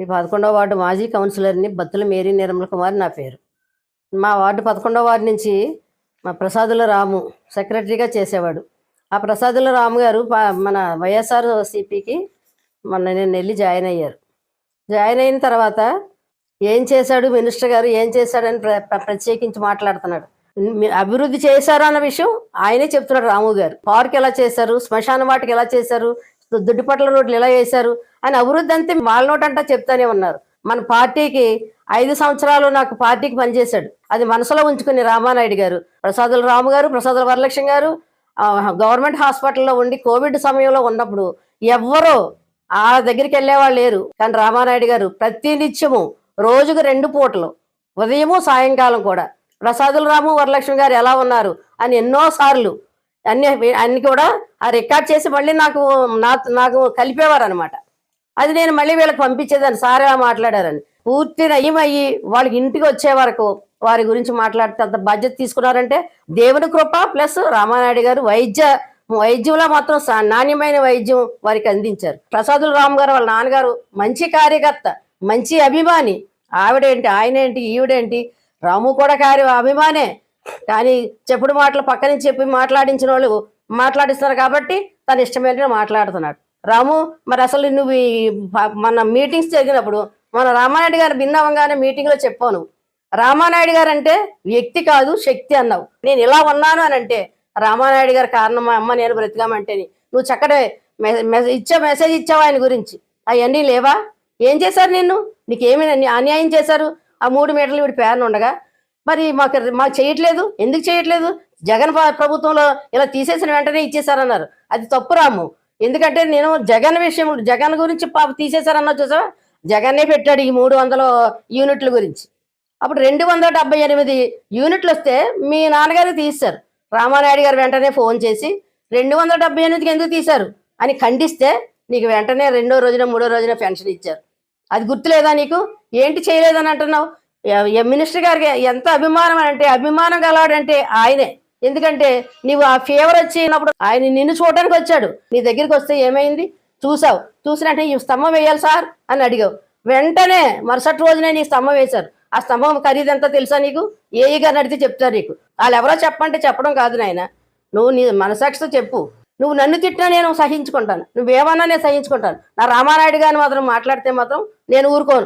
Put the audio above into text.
ఈ పదకొండవ వార్డు మాజీ కౌన్సిలర్ని బత్తుల మేరీ నిర్మల కుమార్ నా పేరు. మా వార్డు పదకొండవ వార్డు నుంచి మా ప్రసాదుల రాము సెక్రటరీగా చేసేవాడు. ఆ ప్రసాదుల రాము గారు మన వైఎస్ఆర్ సిపికి మొన్న నేను వెళ్ళి జాయిన్ అయ్యారు. జాయిన్ అయిన తర్వాత ఏం చేశాడు మినిస్టర్ గారు ఏం చేశాడని ప్ర- ప్ర- ప్రత్యేకించి మాట్లాడుతున్నాడు. అభివృద్ధి చేశారు అన్న విషయం ఆయనే చెప్తున్నాడు రాము గారు. పార్క్ ఎలా చేశారు శ్మశాన వాటికి ఎలా చేశారు దుడ్డిపట్ల రోడ్లు ఇలా వేశారు అని అభివృద్ధి అంతే వాళ్ళ నోటంటా చెప్తానే ఉన్నారు. మన పార్టీకి ఐదు సంవత్సరాలు నాకు పార్టీకి పనిచేశాడు. అది మనసులో ఉంచుకుని రామానాయుడు గారు ప్రసాదుల రాము గారు ప్రసాదుల వరలక్ష్మి గారు గవర్నమెంట్ హాస్పిటల్లో ఉండి కోవిడ్ సమయంలో ఉన్నప్పుడు ఎవ్వరూ ఆ దగ్గరికి వెళ్ళేవాళ్ళు లేరు. కానీ రామానాయుడు గారు ప్రతి నిత్యము రోజుకు రెండు పూటలు ఉదయము సాయంకాలం కూడా ప్రసాదుల రాము వరలక్ష్మి గారు ఎలా ఉన్నారు అని ఎన్నో సార్లు అన్ని అన్ని కూడా ఆ రికార్డ్ చేసి మళ్ళీ నాకు నా నాకు కలిపేవారు అనమాట అది నేను మళ్ళీ వీళ్ళకి పంపించేదాన్ని. సారే మాట్లాడారని. పూర్తి నయమయ్యి వాళ్ళకి ఇంటికి వచ్చే వరకు వారి గురించి మాట్లాడితే అంత బాధ్యత తీసుకున్నారంటే దేవుని కృప ప్లస్ రామానాయుడు గారు వైద్య వైద్యంలో మాత్రం నాణ్యమైన వైద్యం వారికి అందించారు. ప్రసాదులు రామ్ గారు వాళ్ళ నాన్నగారు మంచి కార్యకర్త మంచి అభిమాని. ఆవిడేంటి ఆయనేంటి ఈవిడేంటి? రాము కూడా కార్య అభిమానే. కానీ చెప్పుడు మాటలు పక్క నుంచి చెప్పి మాట్లాడించిన వాళ్ళు మాట్లాడిస్తున్నారు కాబట్టి తన ఇష్టమైన మాట్లాడుతున్నాడు. రాము మరి అసలు నువ్వు ఈ మన మీటింగ్స్ జరిగినప్పుడు మన రామానాయుడు గారు భిన్నవంగానే మీటింగ్లో చెప్పాను రామానాయుడు గారు అంటే వ్యక్తి కాదు శక్తి అన్నావు. నేను ఇలా ఉన్నాను అని అంటే రామానాయుడు గారు కారణం మా అమ్మ నేను బ్రతికామంటేని నువ్వు చక్కడే మె- మె- ఇచ్చే మెసేజ్ ఇచ్చావు ఆయన గురించి? అవన్నీ లేవా? ఏం చేశారు నిన్ను? నీకేమి అన్యాయం చేశారు? ఆ మూడు మీటర్లు ఇప్పుడు పేరున ఉండగా మరి మాకు మాకు చేయట్లేదు. ఎందుకు చేయట్లేదు? జగన్ ప్రభుత్వంలో ఇలా తీసేసిన వెంటనే ఇచ్చేసారన్నారు అది తప్పు రాము. ఎందుకంటే నేను జగన్ విషయం జగన్ గురించి పాప తీసేశారన్నా చూసా జగన్నే పెట్టాడు ఈ మూడు వందల యూనిట్ల గురించి. అప్పుడు రెండు వందల డెబ్బై ఎనిమిది యూనిట్లు వస్తే మీ నాన్నగారికి తీశారు. రామానాయుడు గారు వెంటనే ఫోన్ చేసి రెండు వందల డెబ్బై ఎనిమిదికి ఎందుకు తీశారు? అని ఖండిస్తే నీకు వెంటనే రెండో రోజున మూడో రోజున పెన్షన్ ఇచ్చారు. అది గుర్తులేదా నీకు? ఏంటి చేయలేదని అంటున్నావు? మినిస్టర్ గారికి ఎంత అభిమానం అని అంటే అభిమానం గలవాడంటే ఆయనే. ఎందుకంటే నీవు ఆ ఫీవర్ వచ్చినప్పుడు ఆయన నిన్ను చూడడానికి వచ్చాడు. నీ దగ్గరికి వస్తే ఏమైంది? చూసావు. చూసినట్టే ఈ స్తంభం వేయాలి సార్ అని అడిగావు. వెంటనే మరుసటి రోజునే నీ స్తంభం వేశారు. ఆ స్తంభం ఖరీదు ఎంత తెలుసా నీకు? ఏ గారిని అడిగితే చెప్తారు నీకు. వాళ్ళు ఎవరో చెప్పంటే చెప్పడం కాదు నాయన. నువ్వు నీ మనసాక్షితో చెప్పు. నువ్వు నన్ను తిట్టినా నేను సహించుకుంటాను. నువ్వేమన్నా నేను సహించుకుంటాను. నా రామానాయుడు గారిని మాత్రం మాట్లాడితే మాత్రం నేను ఊరుకోను.